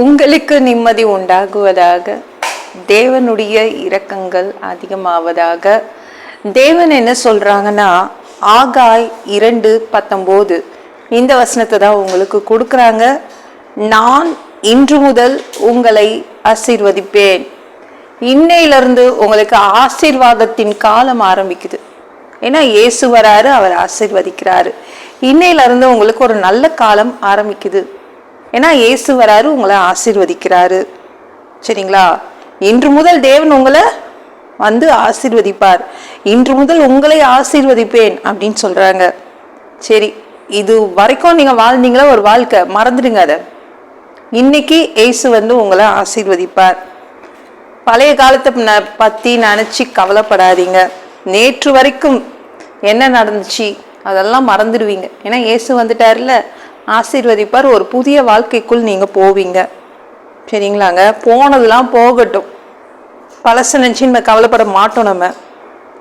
உங்களுக்கு நிம்மதி உண்டாகுவதாக தேவனுடைய இரக்கங்கள் அதிகமாவதாக. தேவன் என்ன சொல்கிறாங்கன்னா ஆகாய் இரண்டு பத்தொம்போது. இந்த வசனத்தை தான் உங்களுக்கு கொடுக்குறாங்க. நான் இன்று முதல் உங்களை ஆசீர்வதிப்பேன். இன்னையிலிருந்து உங்களுக்கு ஆசீர்வாதத்தின் காலம் ஆரம்பிக்குது. ஏன்னா இயேசு வராரு அவர் ஆசீர்வதிக்கிறாரு. இன்னையிலிருந்து உங்களுக்கு ஒரு நல்ல காலம் ஆரம்பிக்குது. ஏன்னா இயேசு வராரு உங்களை ஆசீர்வதிக்கிறாரு. சரிங்களா? இன்று முதல் தேவன் உங்களை வந்து ஆசீர்வதிப்பார். இன்று முதல் உங்களை ஆசீர்வதிப்பேன் அப்படின்னு சொல்றாங்க. சரி இது வரைக்கும் நீங்க வாழ்ந்தீங்களா? ஒரு வாழ்க்கை. மறந்துடுங்க அதை. இன்னைக்கு இயேசு வந்து உங்களை ஆசீர்வதிப்பார். பழைய காலத்தை ந- பத்தி நினைச்சு கவலைப்படாதீங்க. நேற்று வரைக்கும் என்ன நடந்துச்சு? அதெல்லாம் மறந்துடுவீங்க. ஏன்னா இயேசு வந்துட்டார்ல ஆசீர்வதிப்பார். ஒரு புதிய வாழ்க்கைக்குள் நீங்கள் போவீங்க. சரிங்களாங்க? போனதெல்லாம் போகட்டும். பழச நினச்சி நம்ம கவலைப்பட மாட்டோம் நம்ம.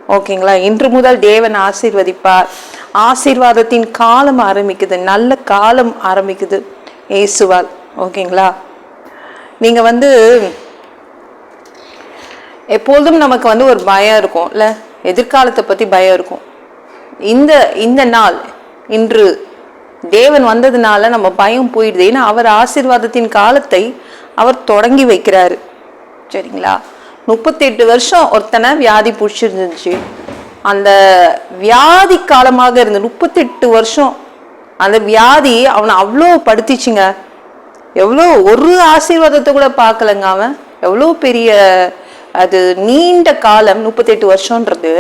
ஓகேங்களா? இன்று முதல் தேவன் ஆசீர்வதிப்பார். ஆசீர்வாதத்தின் காலம் ஆரம்பிக்குது. நல்ல காலம் ஆரம்பிக்குது. ஏசுவால் ஓகேங்களா? நீங்கள் வந்து எப்பொழுதும் நமக்கு வந்து ஒரு பயம் இருக்கும். இல்லை? எதிர்காலத்தை பற்றி பயம் இருக்கும். இந்த இந்த நாள் இன்று தேவன் வந்ததுனால நம்ம பயம் போயிடுது. ஏன்னா அவர் ஆசீர்வாதத்தின் காலத்தை அவர் தொடங்கி வைக்கிறாரு. சரிங்களா? முப்பத்தெட்டு வருஷம் ஒருத்தனை வியாதி பிடிச்சிருந்துச்சு. அந்த வியாதி காலமாக இருந்த முப்பத்தெட்டு வருஷம் அந்த வியாதி அவனை அவ்வளோ படுத்திச்சுங்க. எவ்வளோ ஒரு ஆசீர்வாதத்தை கூட பார்க்கலங்க அவன். எவ்வளோ பெரிய அது நீண்ட காலம் முப்பத்தெட்டு வருஷன்றது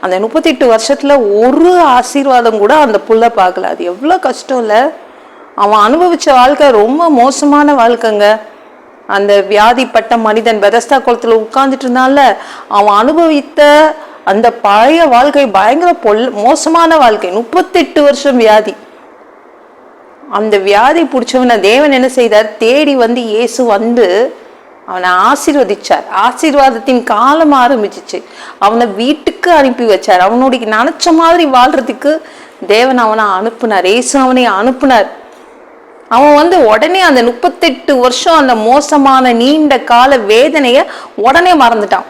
அந்த முப்பத்தெட்டு வருஷத்துல ஒரு ஆசீர்வாதம் கூட அந்த புள்ள பார்க்கல. அது எவ்வளோ கஷ்டம் இல்லை. அவன் அனுபவிச்ச வாழ்க்கை ரொம்ப மோசமான வாழ்க்கைங்க. அந்த வியாதிப்பட்ட மனிதன் பெதஸ்தா குளத்தில் உட்கார்ந்துட்டு இருந்தால அவன் அனுபவித்த அந்த பழைய வாழ்க்கை பயங்கர பொல் மோசமான வாழ்க்கை. முப்பத்தெட்டு வருஷம் வியாதி. அந்த வியாதி பிடிச்சவனை தேவன் என்ன செய்தார்? தேடி வந்து இயேசு வந்து அவனை ஆசீர்வதிச்சார். ஆசீர்வாதத்தின் காலம் ஆரம்பிச்சிச்சு. அவனை வீட்டுக்கு அனுப்பி வச்சார். அவனுடைய நினைச்ச மாதிரி வாழ்றதுக்கு தேவன் அவனை அனுப்புனார். இயேசு அவனை அனுப்புனார். அவன் வந்து உடனே அந்த முப்பத்தெட்டு வருஷம் அந்த மோசமான நீண்ட கால வேதனைய உடனே மறந்துட்டான்.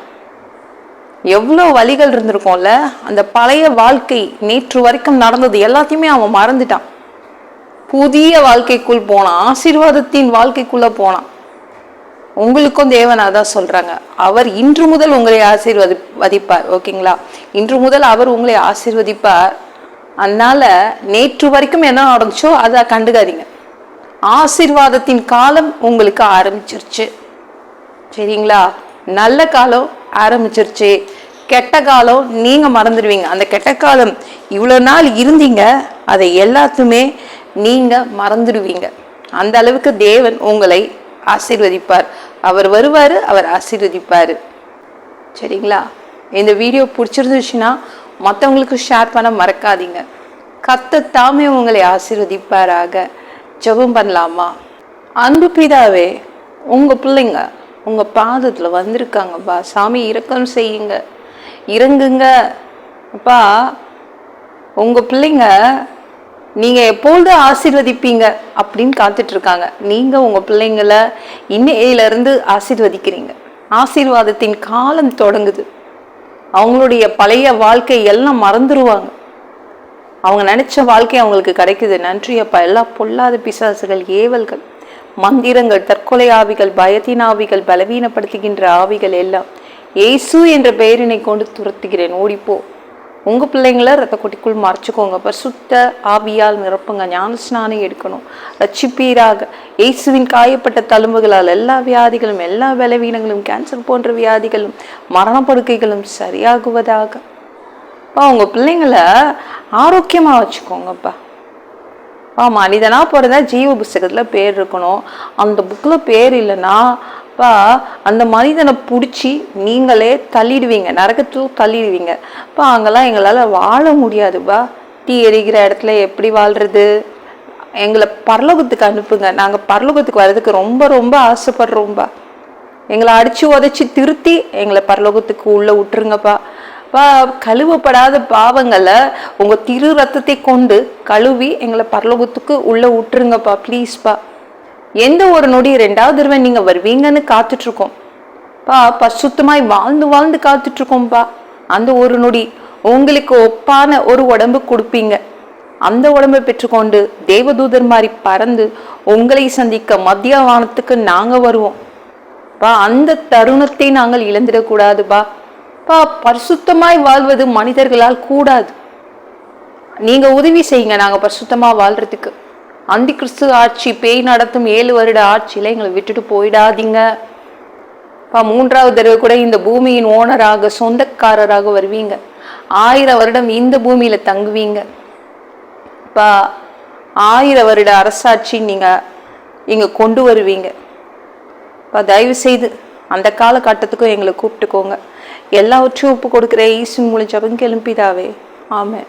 எவ்வளோ வழிகள் இருந்திருக்கும்ல? அந்த பழைய வாழ்க்கை நேற்று வரைக்கும் நடந்தது எல்லாத்தையுமே அவன் மறந்துட்டான். புதிய வாழ்க்கைக்குள் போனான். ஆசீர்வாதத்தின் வாழ்க்கைக்குள்ள போனான். உங்களுக்கும் தேவன் அதான் சொல்றாங்க. அவர் இன்று முதல் உங்களை ஆசீர்வதி வதிப்பார். ஓகேங்களா? இன்று முதல் அவர் உங்களை ஆசீர்வதிப்பார். அதனால நேற்று வரைக்கும் என்ன நடந்துச்சோ அதை கண்டுக்காதீங்க. ஆசீர்வாதத்தின் காலம் உங்களுக்கு ஆரம்பிச்சிருச்சு. சரிங்களா? நல்ல காலம் ஆரம்பிச்சிருச்சு. கெட்ட காலம் நீங்க மறந்துடுவீங்க. அந்த கெட்ட காலம் இவ்வளோ நாள் இருந்தீங்க அதை எல்லாத்துமே நீங்க மறந்துடுவீங்க. அந்த அளவுக்கு தேவன் உங்களை ஆசீர்வதிப்பார். அவர் வருவார் அவர் ஆசீர்வதிப்பார். சரிங்களா? இந்த வீடியோ பிடிச்சிருந்துச்சுன்னா மற்றவங்களுக்கு ஷேர் பண்ண மறக்காதீங்க. கத்த தாமே உங்களை ஆசீர்வதிப்பாராக. ஜெபம் பண்ணலாமா? அன்பு பிதாவே உங்கள் பிள்ளைங்க உங்கள் பாதத்தில் வந்திருக்காங்கப்பா சாமி இறக்கம் செய்யுங்க. இறங்குங்க. அப்பா உங்கள் பிள்ளைங்க நீங்கள் எப்பொழுது ஆசீர்வதிப்பீங்க அப்படின்னு காத்துட்டு இருக்காங்க உங்கள் உங்க பிள்ளைங்கள இன்னையிலேருந்து ஆசிர்வதிக்கிறீங்க ஆசீர்வதிக்கிறீங்க. ஆசீர்வாதத்தின் காலம் தொடங்குது. அவங்களுடைய பழைய வாழ்க்கை எல்லாம் மறந்துடுவாங்க அவங்க நினச்ச வாழ்க்கை அவங்களுக்கு கிடைக்குது. நன்றி அப்பா. எல்லா பொல்லாத பிசாசுகள் ஏவல்கள் மந்திரங்கள் தற்கொலை ஆவிகள் பயத்தின் ஆவிகள் பலவீனப்படுத்துகின்ற ஆவிகள் எல்லாம். இயேசு என்ற பெயரினை கொண்டு துரத்துகிறேன். ஓடிப்போ. உங்கள் பிள்ளைங்கள ரத்த கொட்டிக்குள் மறைச்சிக்கோங்க. பரிசுத்த ஆவியால் நிரப்புங்க. ஞானஸ்நானம் எடுக்கணும். ரட்சிப்பீராக. இயேசுவின் காயப்பட்ட தழும்புகளால் எல்லா வியாதிகளும் எல்லா பலவீனங்களும் கேன்சர் போன்ற வியாதிகளும் மரணப்படுக்கைகளும் சரியாகுவதாக. அப்பா உங்கள் பிள்ளைங்கள ஆரோக்கியமாக வச்சுக்கோங்கப்பா. அப்பா மனிதனாக பிறந்தா ஜீவ புஸ்தகத்தில் பேர் இருக்கணும். அந்த புக்கில் பேர் இல்லைன்னா அப்பா அந்த மனிதனை பிடிச்சி நீங்களே தள்ளிடுவீங்க நரகத்துக்கு தள்ளிடுவீங்க. அப்போ அங்கெல்லாம் எங்களால் வாழ முடியாதுப்பா தீ எரிகிற இடத்துல எப்படி வாழ்றது? எங்களை பரலோகத்துக்கு அனுப்புங்க. நாங்கள் பரலோகத்துக்கு வர்றதுக்கு ரொம்ப ரொம்ப ஆசைப்படுறோம்ப்பா எங்களை அடித்து உதச்சி திருத்தி எங்களை பரலோகத்துக்கு உள்ளே விட்டுருங்கப்பா பா கழுவப்படாத பாவங்களை உங்கள் திரு ரத்தத்தை கொண்டு கழுவி எங்களை பரலோகத்துக்கு உள்ளே விட்டுருங்கப்பா ப்ளீஸ்ப்பா எந்த ஒரு நொடி ரெண்டாவது தடவை நீங்கள் வருவீங்கன்னு காத்துட்ருக்கோம். பா பசுத்தமாய் வாழ்ந்து வாழ்ந்து காத்துட்ருக்கோம்ப்பா அந்த ஒரு நொடி உங்களுக்கு ஒப்பான ஒரு உடம்பு கொடுப்பீங்க. அந்த உடம்பை பெற்றுக்கொண்டு தேவதூதர் மாதிரி பறந்து உங்களை சந்திக்க மத்திய வானத்துக்கு நாங்கள் வருவோம். பா அந்த தருணத்தை நாங்கள் இழந்துடக்கூடாதுப்பா பா. பரிசுத்தமாய் வாழ்வது மனிதர்களால் கூடாது. நீங்கள் உதவி செய்யுங்க நாங்கள் பரிசுத்தமாக வாழ்கிறதுக்கு அந்தி கிறிஸ்து ஆட்சி பேய் நடத்தும் ஏழு வருட ஆட்சியில் எங்களை விட்டுட்டு போயிடாதீங்க. பா மூன்றாவது தடவை கூட இந்த பூமியின் ஓனராக சொந்தக்காரராக வருவீங்க. ஆயிரம் வருடம் இந்த பூமியில் தங்குவீங்க. இப்போ ஆயிரம் வருட அரசாட்சி நீங்கள் இங்கே கொண்டு வருவீங்க. இப்போ தயவு செய்து அந்த காலகட்டத்துக்கும் எங்களை கூப்பிட்டுக்கோங்க. எல்லாவற்றையும் ஒப்பு கொடுக்குற ஈசு மூலம் ஜபம் கிளம்பிதாவே ஆமாம்